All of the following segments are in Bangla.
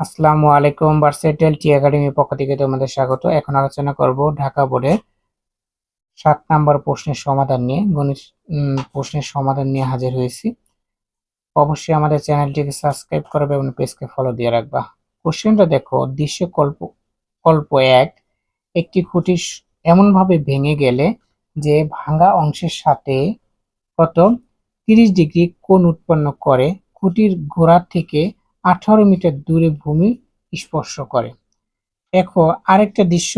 আসসালামু আলাইকুম ভার্সেটেল টি একাডেমির পক্ষ থেকে তোমাদের স্বাগত। এখন আলোচনা করব ঢাকা বোর্ডের সাত নাম্বার প্রশ্নের সমাধান নিয়ে, গণিত প্রশ্নের সমাধান নিয়ে হাজির হয়েছি। অবশ্যই আমাদের চ্যানেলটিকে সাবস্ক্রাইব করবে এবং পেজকে ফলো দিয়ে রাখবা। কোশ্চেনটা দেখো, দৃশ্য কল্প কল্প এক, একটি খুঁটি এমনভাবে ভেঙে গেলে যে ভাঙা অংশের সাথে কত তিরিশ ডিগ্রি কোণ উৎপন্ন করে, খুঁটির গোড়া থেকে আঠারো মিটার দূরে ভূমি স্পর্শ করে। দেখো, আরেকটা দৃশ্য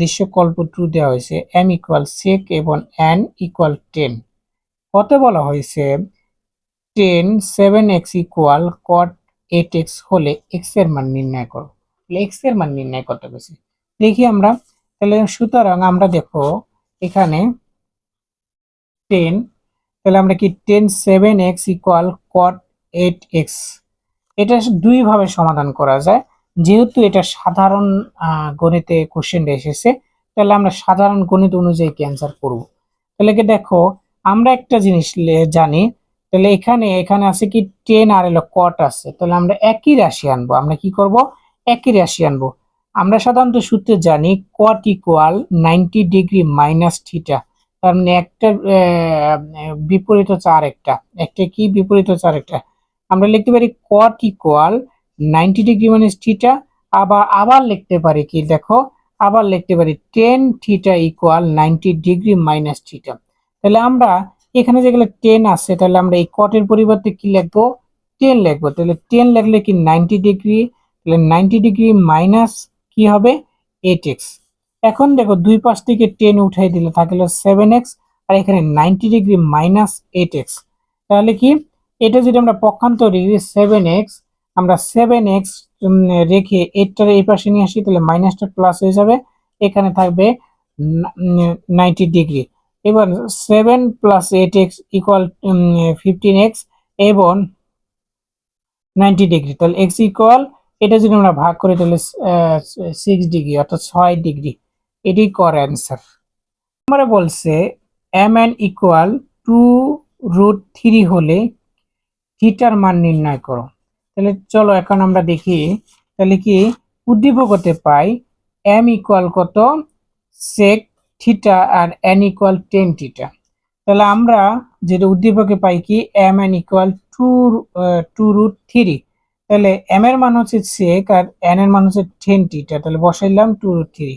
দৃশ্যকল্প টু দেওয়া হয়েছে এম ইকুয়াল সেক এবং এন ইকুয়াল টেন কত বলা হয়েছে? Tan seven x equal cot eight x হলে এক্সের মান নির্ণয় করো। এক্সের মান নির্ণয় করতে গেছি দেখি আমরা, তাহলে সুতরাং আমরা দেখো, এখানে টেন তাহলে আমরা কি tan seven x equal cot eight x এটা দুই ভাবে সমাধান করা যায়। যেহেতু এটা সাধারণ গণিতে কোশ্চেন এসেছে, তাহলে আমরা সাধারণ গণিত অনুযায়ী ক্যান্সার করব। তাহলে কি দেখো, আমরা একটা জিনিস জানি, তাহলে এখানে এখানে আছে কি টেন আর এলো কট আছে। তাহলে আমরা একই রাশি আনব। আমরা কি করব? একই রাশি আনব। আমরা সাধারণত সূত্রে জানি cot equal ninety degree minus theta তার মানে একটা বিপরীত হচ্ছে আরেকটা। একটা কি? বিপরীত হচ্ছে আরেকটা। আমরা লিখতে পারি cot equal ninety degree minus theta আবার আবার লিখতে পারি কি দেখো? আবার লিখতে পারি tan theta equal ninety degree minus theta তাহলে আমরা এখানে যেগুলো টেন আছে, তাহলে আমরা এই কটের পরিবর্তে কি লিখব? টেন লিখব। তাহলে টেন লিখলে কি নাইনটি ডিগ্রি তাহলে নাইনটি ডিগ্রি মাইনাস কি হবে? এইট এক্স এখন দেখো দুই পাশ থেকে টেন উঠাই দিলে থাকল সেভেন এক্স আর এখানে ninety degree minus eight x তাহলে কি? এটা যদি আমরা পক্ষান্তর সেভেন এক্স আমরা সেভেন এক্স রেখে এইটটার এই পাশে নিয়ে আসি, তাহলে মাইনাসটা প্লাস হয়ে যাবে। এখানে থাকবে নাইনটি ডিগ্রি এবার seven plus eight x equal fifteen x এবং নাইনটি ডিগ্রি তাহলে এক্স ইকুয়াল এটা যদি আমরা ভাগ করি, তাহলে সিক্স ডিগ্রি অর্থাৎ ছয় ডিগ্রি এটি কর অ্যান্সার আমরা বলছে m n equal two root three হলে থিটার মান নির্ণয় করো। তাহলে চলো এখন আমরা দেখি, তাহলে কি উদ্দীপক হতে পাই এম ইকুয়াল কত? সেক থিটা আর এন ইকুয়াল টেন থিটা তাহলে আমরা যেটা উদ্দীপকে পাই কি? M n equal two two root three তাহলে এম এর মান হচ্ছে সেক আর এন এর মান হচ্ছে টেন থিটা তাহলে বসাইলাম টু রুট থ্রি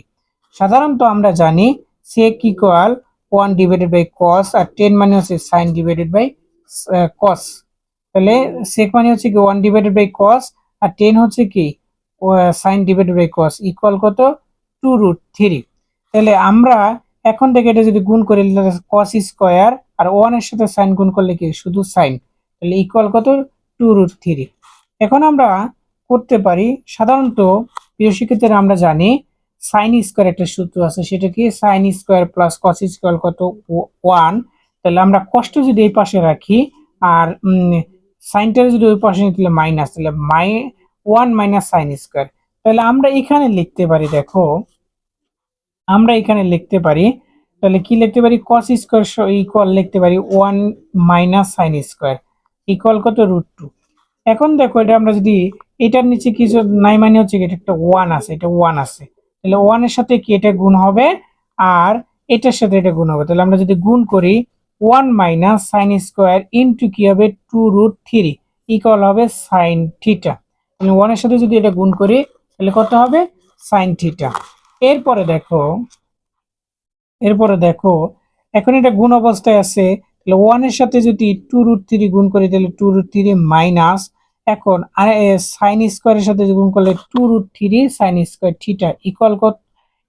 সাধারণত আমরা জানি sec equal one divided by cos R tan মানে হচ্ছে সাইন ডিভাইডেড বাই কস তাহলে সেক মানে হচ্ছে কি ওয়ান ডিভাইডেড বাই কস আর টেন হচ্ছে কি sine divided by cos equal কত? টু রুট থ্রি তাহলে আমরা এখন থেকে এটা যদি গুণ করি কস স্কোয়ার আর ওয়ানের সাথে সাইন গুণ করলে কি? শুধু সাইন তাহলে ইকুয়াল কত? টু রুট থ্রি এখন আমরা করতে পারি, সাধারণত প্রিয় শিক্ষার্থীরা আমরা জানি সাইন স্কোয়ার একটা সূত্র আছে, সেটা কি? Sine square plus cos square কত? ওয়ান তাহলে আমরা কষ্ট যদি এই পাশে রাখি আর সাইনটা যদি ওই পাশে তাহলে মাইনাস তাহলে মাই ওয়ান মাইনাস সাইন স্কোয়ার তাহলে আমরা এখানে লিখতে পারি, দেখো, আমরা এখানে লিখতে পারি, তাহলে কি লিখতে পারি? কস স্কোয়ার ইকুয়াল লিখতে পারি one minus sine square equal কত? রুট টু এখন দেখো, এটা আমরা যদি, এটার নিচে কিছু নাই মানে হচ্ছে এটা একটা ওয়ান আছে, এটা ওয়ান আছে। তাহলে ওয়ানের সাথে কি এটা গুণ হবে? আর এটার সাথে এটা গুণ হবে। তাহলে আমরা যদি গুণ করি one minus sine square into কি হবে টু রুট থ্রি ইকুয়াল হবে সাইন থিটা তাহলে ওয়ানের সাথে যদি এটা গুণ করি, তাহলে কত হবে? সাইন থিটা এরপরে দেখো এরপরে দেখো, এখন এটা গুণ অবস্থায় আছে। তাহলে ওয়ানের সাথে যদি টু রুট থ্রি গুণ করি, তাহলে টু রুট থ্রি মাইনাস এখন সাইন স্কোয়ারের সাথে গুণ করলে two root three sine square theta equal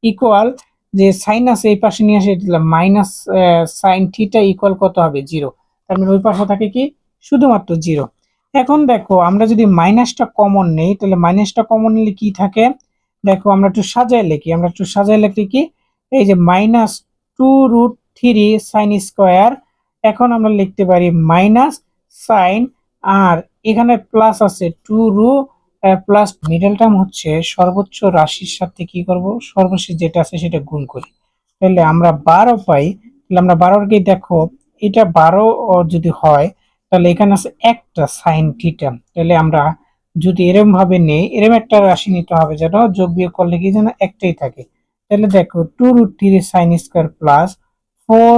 equal যে সাইন আছে এই পাশে নিয়ে আসে মাইনাস সাইন থিটা ইকুয়াল কত হবে? জিরো তার মানে ওই পাশে থাকে কি? শুধুমাত্র জিরো এখন দেখো, আমরা যদি মাইনাসটা কমন নেই, তাহলে মাইনাসটা কমন নিলে কি থাকে? দেখো, আমরা একটু সাজায় লিখি। আমরা একটু সাজায় লিখি কি? এই যে minus two root three sine square এখন আমরা লিখতে পারি মাইনাস সাইন আর এখানে প্লাস আছে টু রু প্লাস মিডল টার্ম হচ্ছে সর্বোচ্চ রাশির সাথে কি করব? সর্বশেষ যেটা আছে সেটা গুণ করি। তাহলে আমরা বারো পাই, তাহলে আমরা কি দেখো, এটা বারো যদি হয়, তাহলে এখানে আছে একটা সাইন থিটা তাহলে আমরা যদি এরম ভাবে নেই, এরম একটা রাশি নিতে হবে যেন যোগ বিয়োগ করলে কি যেন একটাই থাকে। তাহলে দেখো two root three sine square plus four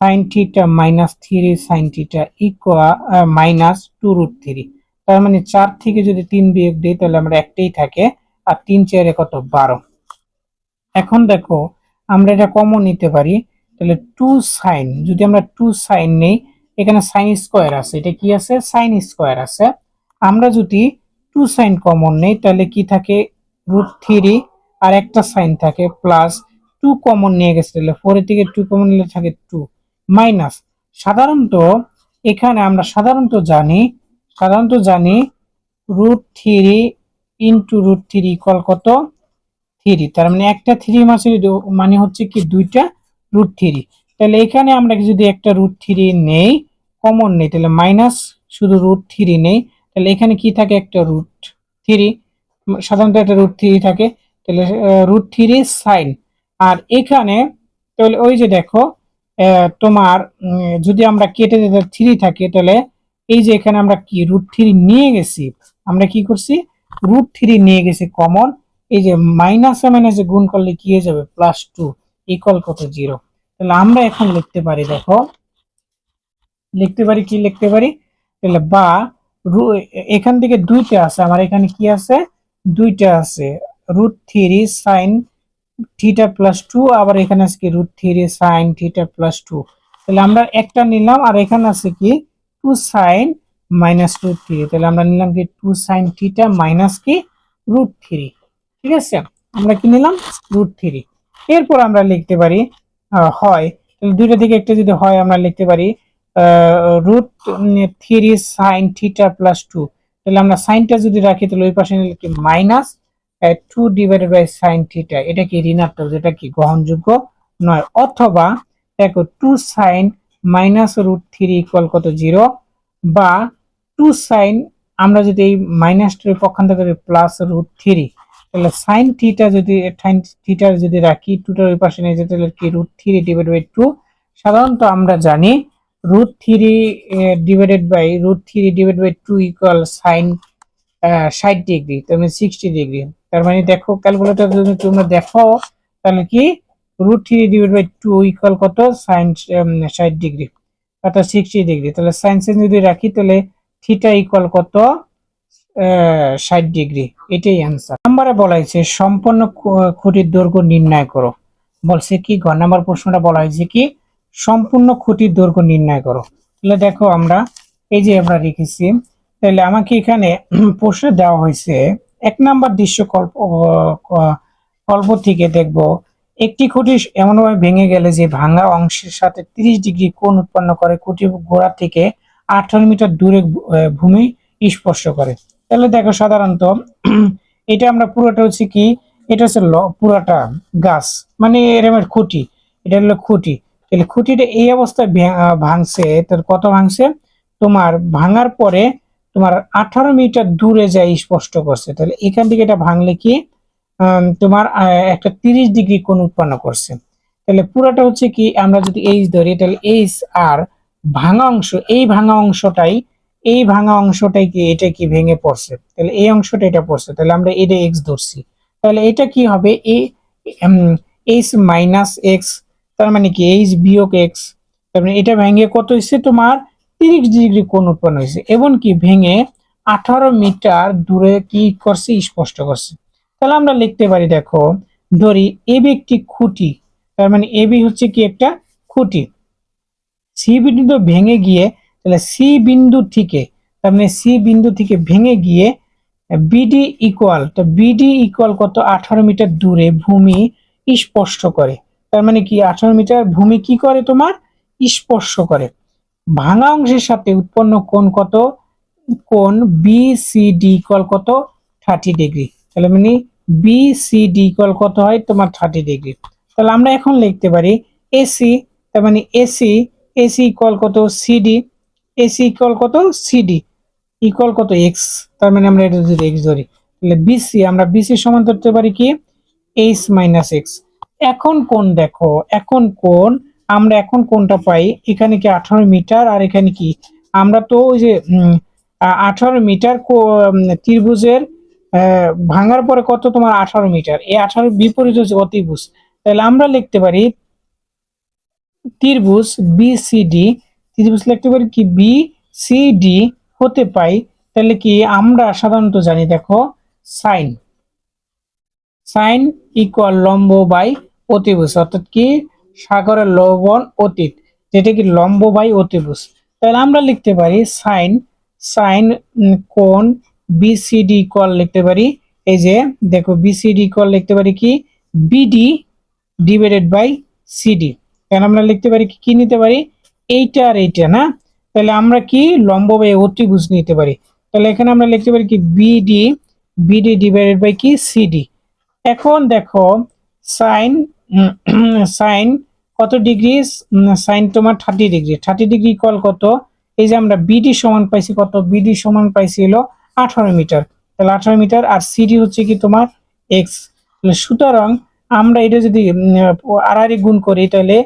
sine theta minus three sine theta equal minus two root three তার মানে চার থেকে যদি তিন বিয়োগ দিই, তাহলে আমরা একটাই থাকে, আর তিন চারে কত? বারো। এখন দেখো, আমরা এটা কমন নিতে পারি, তাহলে টু সাইন যদি আমরা টু সাইন নেই, এখানে সাইন স্কোয়ার আছে, এটা কি আছে? সাইন স্কোয়ার আছে। আমরা যদি টু সাইন কমন নেই, তাহলে কি থাকে? রুট থ্রি আর একটা সাইন থাকে প্লাস টু কমন নিয়ে গেছে, তাহলে ফোরের থেকে টু কমন নিলে থাকে টু মাইনাস সাধারণত, এখানে আমরা সাধারণত জানি সাধারণত জানি root three into root three equal কত? থ্রি তার মানে একটা থ্রি মাসে মানে হচ্ছে কি দুইটা রুট থ্রি তাহলে এখানে আমরা যদি একটা রুট থ্রি নেই কমন নেই, তাহলে মাইনাস শুধু রুট থ্রি নেই। তাহলে এখানে কি থাকে একটা রুট থ্রি সাধারণত একটা রুট থ্রি থাকে। তাহলে রুট থ্রি সাইন আর এখানে, তাহলে ওই যে দেখো তোমার যদি আমরা কেটে দিতে থ্রি থাকে, তাহলে এই যে এখানে আমরা কি রুট থ্রি নিয়ে গেছি, আমরা কি করছি? রুট থ্রি নিয়ে গেছি কমন এই যে মাইনাসে মাইনাসে গুণ করলে কি হয়ে যাবে? প্লাস টু ইকুয়াল কত? জিরো তাহলে আমরা এখন লিখতে পারি, দেখো, লিখতে পারি, কি লিখতে পারি? তাহলে বা এখান থেকে দুইটা আছে, আমার এখানে কি আছে? দুইটা আছে। Root three sine theta plus two আবার এখানে আছে কি? Root three sine theta plus two তাহলে আমরা একটা নিলাম, আর এখানে আছে কি? Two sine minus root three তাহলে আমরা নিলাম কি টু সাইন থিটা মাইনাস কি? রুট থ্রি ঠিক আছে? আমরা কি নিলাম? রুট থ্রি এরপর আমরা লিখতে পারি হয়। দুইটা থেকে একটা যদি হয়, আমরা লিখতে পারি root three sine theta plus two তাহলে আমরা সাইনটা যদি রাখি, তাহলে ওই পাশে কি? Minus two divided by sine theta এটা কি ঋণাত্মক? যেটা কি গ্রহণযোগ্য নয়। অথবা, দেখো two sine minus root three equal কত জিরো বা টু সাইন আমরা যদি এই মাইনাসটার পক্ষান্তর করি প্লাস রুট থ্রি তাহলে সাইন থিটা যদি সাইন থিটার যদি রাখি টুটার ওই পাশে নিয়ে যেতে, তাহলে কি root three divide by two সাধারণত আমরা জানি root three divided by root three divide by two equal sine ষাট ডিগ্রি তার মানে সিক্সটি ডিগ্রি তার মানে দেখো ক্যালকুলেটর যদি তোমরা দেখো, তাহলে কি? Root three divide by two equal কত? সাইন ষাট ডিগ্রি অর্থাৎ সিক্সটি ডিগ্রি তাহলে সাইন্সে যদি রাখি, তাহলে থিটা ইকুয়াল কত? ষাট ডিগ্রি এটাই অ্যান্সার নাম্বারে বলা হয়েছে, সম্পূর্ণ খুঁটির দৈর্ঘ্য নির্ণয় করো। বলছে কি ঘর নাম্বার প্রশ্নটা বলা হয়েছে কি, সম্পূর্ণ খুঁটির দৈর্ঘ্য নির্ণয় করো। তাহলে দেখো আমরা, এই যে আমরা রেখেছি, তাহলে আমাকে এখানে প্রশ্ন দেওয়া হয়েছে, এক নাম্বার দৃশ্য কল্প কল্প থেকে দেখব একটি খুঁটি এমনভাবে ভেঙে গেলে যে ভাঙা অংশের সাথে তিরিশ ডিগ্রি কোণ উৎপন্ন করে, খুঁটি গোড়া থেকে আঠারো মিটার দূরে ভূমি স্পর্শ করে। তাহলে দেখো সাধারণত, এটা আমরা পুরোটা হচ্ছে কি? এটা হচ্ছে পুরাটা গাছ মানে এরমের খুঁটি। এটা হলো খুঁটি। তাহলে খুঁটিটা এই অবস্থায় ভাঙছে তার কত ভাঙছে? তোমার ভাঙার পরে তোমার আঠারো মিটার দূরে যায় স্পষ্ট করছে। তাহলে এখান থেকে এটা ভাঙলে কি? তোমার একটা তিরিশ ডিগ্রি কোণ উৎপন্ন করছে। তাহলে পুরাটা হচ্ছে কি, আমরা যদি এইচ ধরি, তাহলে এইচ আর ভাঙা অংশ, এই ভাঙা অংশটাই, এই ভাঙা অংশটাই কি, এটা কি ভেঙে পড়ছে? তাহলে এই অংশটা এটা পড়ছে, তাহলে আমরা এটা এক্স ধরছি। তাহলে এটা কি হবে? এই এইচ মাইনাস এক্স তার মানে কি এইচ বিয়োগ এক্স তার মানে এটা ভেঙে কত হয়েছে? তোমার তিরিশ ডিগ্রি কোণ উৎপন্ন হয়েছে। এবং কি ভেঙে আঠারো মিটার দূরে কি করছে? স্পষ্ট করছে। তাহলে আমরা লিখতে পারি, দেখো, ধরি এবি একটি খুঁটি, তার মানে এবি হচ্ছে কি একটা খুঁটি। সি বিন্দু তো ভেঙে গিয়ে, তাহলে সি বিন্দু থেকে, তার মানে সি বিন্দু থেকে ভেঙে গিয়ে বিডি ইকুয়াল তো বিডি ইকুয়াল কত? আঠারো মিটার দূরে ভূমি স্পর্শ করে। তার মানে কি? আঠারো মিটার ভূমি কি করে তোমার? স্পর্শ করে। ভাঙা অংশের সাথে উৎপন্ন কোণ কত? কোণ বি সি ডি ইকুয়াল কত? থার্টি ডিগ্রি তাহলে মানে বি সি ডি ইকুয়াল কত হয়? তোমার থার্টি ডিগ্রি তাহলে আমরা এখন লিখতে পারি এসি তার মানে এসি এসি ইকুয়াল কত? সিডি এসি ইকুয়াল কত? সিডি ইকুয়াল কত? এক্স তার মানে আমরা এটা যদি এক্স ধরি, তাহলে বিসি আমরা বিসি সমান ধরতে পারি কি? এইচ মাইনাস এক্স এখন কোন দেখো, এখন কোন আমরা এখন কোনটা পাই এখানে কি আঠারো মিটার আর এখানে কি? আমরা তো ওই যে আঠারো মিটার ত্রিভুজের ভাঙার পরে কত তোমার আঠারো মিটার। এই আঠারো বিপরীত হচ্ছে অতিভুজ। তাহলে আমরা লিখতে পারি ত্রিভুজ বিসিডি। ত্রিভুজ লিখতে পারি কি? বিসিডি হতে পাই। তাহলে কি আমরা সাধারণত জানি, দেখো, সাইন। সাইন ইকুয়াল লম্ব বাই অতিভুজ। অর্থাৎ কি? সাগরের লবণ অতীত, যেটা কি লম্ব বাই অতিভুজ। তাহলে আমরা লিখতে পারি সাইন সাইন কোণ বিসিডি ইকুয়াল লিখতে পারি। এই যে, দেখো বিসিডি ইকুয়াল লিখতে পারি কি? বিডি ডিভাইডেড বাই সিডি এখন আমরা লিখতে পারি কি? কি নিতে পারি? এইটা আর এইটা, না? তাহলে আমরা কি লম্ব বাই অতিভুজ নিতে পারি। তাহলে এখানে আমরা লিখতে পারি কি? বিডি বিডি ডিভাইডেড বাই কি? সিডি এখন দেখো সাইন সাইন কত ডিগ্রি? সাইন তোমার থার্টি ডিগ্রি। থার্টি ডিগ্রি কল কত? এই যে আমরা বিডি সমান পাইছি কত? বিডি সমান পাইছি আঠারো মিটার। তাহলে আঠারো মিটার আর সিডি হচ্ছে কি তোমার এক্স সুতরাং আমরা এটা যদি আড়াআড়ি গুণ করি, তাহলে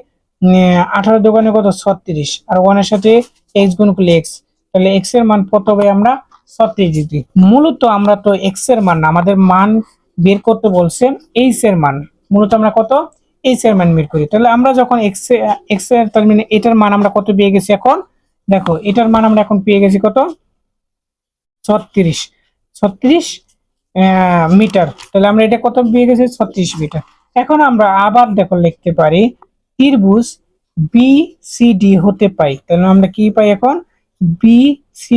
আঠারো দোকানে কত? ছত্রিশ। আর ওয়ানের সাথে এক্স গুণ করলে এক্স তাহলে এক্সের মান কত হবে আমরা ছত্রিশ ডিগ্রি মূলত আমরা তো এক্সের মান আমাদের মান বের করতে বলছেন এইচ এর মান। মূলত আমরা কত? এইচ এর মান বের করি। তাহলে আমরা যখন এক্স এক্সের, তার মানে এটার মান আমরা কত পেয়ে গেছি এখন? দেখো, এটার মান আমরা এখন পেয়ে গেছি কত? ছত্রিশ। ছত্রিশ মিটার। তাহলে আমরা এটা কত পেয়ে গেছি? ছত্রিশ মিটার। এখন আমরা আবার দেখো লিখতে পারি, ত্রিভুজ বি ডি হতে পাই। তাহলে আমরা কি পাই এখন? বি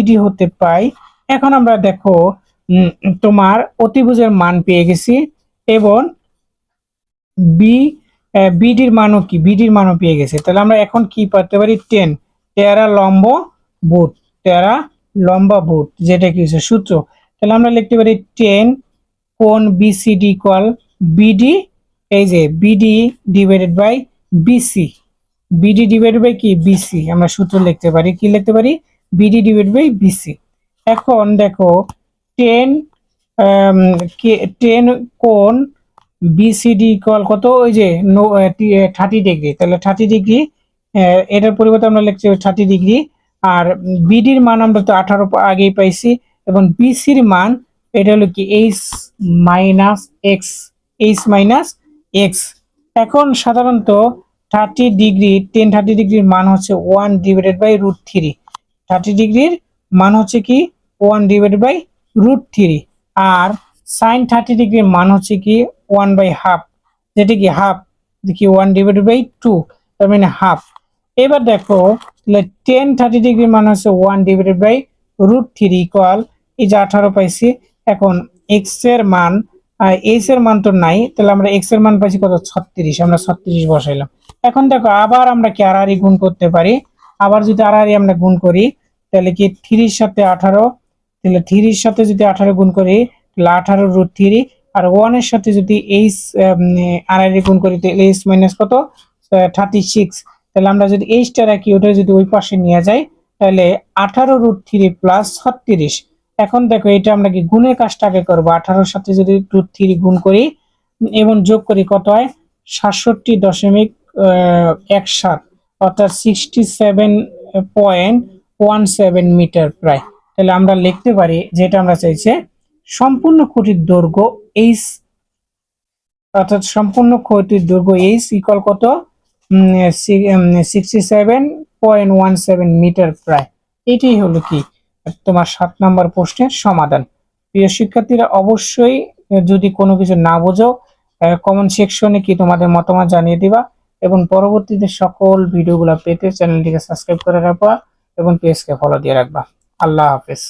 ডি হতে পাই। এখন আমরা দেখো তোমার অতিভুজের মান পেয়ে গেছি এবং বি বিডির মানও কি? বিডির মানও পেয়ে গেছে। তাহলে আমরা এখন কি পাতে পারি? টেন তেরা লম্ব বুট। তেরা লম্বা বুট যেটা কি হচ্ছে সূত্র। তাহলে আমরা লিখতে পারি টেন কোন বিসিডি ইকুয়াল বিডি এই যে BD divided by BC BD divided by কি? বিসি আমরা সূত্র লিখতে পারি, কি লিখতে পারি? বিডি ডিভাইড বাই বিসি এখন দেখো টেন টেন কোন বিসিডি ইকুয়াল কত? ওই যে থার্টি ডিগ্রি তাহলে থার্টি ডিগ্রি এটার পরিবর্তে আমরা লিখছি থার্টি ডিগ্রি আর বিডির মান আমরা তো আঠারো আগেই পাইছি, এবং বিসির মান এটা হলো কি h minus x h minus x এখন সাধারণত থার্টি ডিগ্রি টেন থার্টি ডিগ্রির মান হচ্ছে one divided by root three thirty ডিগ্রির মান হচ্ছে কি one divided by root three R sine thirty ডিগ্রির মান হচ্ছে কি ওয়ান বাই হাফ যেটা কি হাফ কি ওয়ান ডিভাইডেড বাই টু তার মানে হাফ এবার দেখো তাহলে টেন থার্টি ডিগ্রি মান হচ্ছে one divided by root three equal এই যে আঠারো পাইছি, এখন এক্সের মান এইচ এর মান তো নাই, তাহলে আমরা এক্সের মান পাইছি কত? ছত্রিশ, আমরা ছত্রিশ বসাইলাম। এখন দেখো, আবার আমরা কি আড়াআড়ি গুণ করতে পারি? আবার যদি আড়াআড়ি আমরা গুণ করি, তাহলে কি থ্রির সাথে আঠারো? তাহলে থ্রির সাথে যদি আঠারো গুণ করি, তাহলে আঠারো রুট থ্রি আর ওয়ানের সাথে যদি এইচ আড়াআড়ি গুণ করি, তাহলে এইচ মাইনাস কত? থার্টি সিক্স তাহলে আমরা যদি এইচটা রাখি, ওটা যদি ওই পাশে নিয়ে যাই, তাহলে আঠারো রুট থ্রি প্লাস ছত্রিশ। এখন দেখো, এটা আমরা কি গুণের কাজটা আগে করব? আঠারোর সাথে যদি রুট থ্রি গুণ করি, এবং যোগ করি কত হয়? সাতষট্টি দশমিক এক সাত, অর্থাৎ sixty seven point one seven metre প্রায়। তাহলে আমরা লিখতে পারি, যেটা আমরা চাইছে, সম্পূর্ণ খুঁটির দৈর্ঘ্য এইচ অর্থাৎ সম্পূর্ণ খুঁটির দৈর্ঘ্য এইচ ইকল কত? Sixty seven point one seven metre প্রায়। এটাই হলো কি? তোমার সাত নম্বর প্রশ্নের সমাধান। প্রিয় শিক্ষার্থীরা, অবশ্যই যদি কোনো কিছু না বোঝো কমেন্ট সেকশনে কি তোমাদের মতামত জানিয়ে দিবা এবং পরবর্তীতে সকল ভিডিওগুলো পেতে চ্যানেলটিকে সাবস্ক্রাইব করে রাখবা এবং পেজকে ফলো দিয়ে রাখবা। আল্লাহ হাফেজ।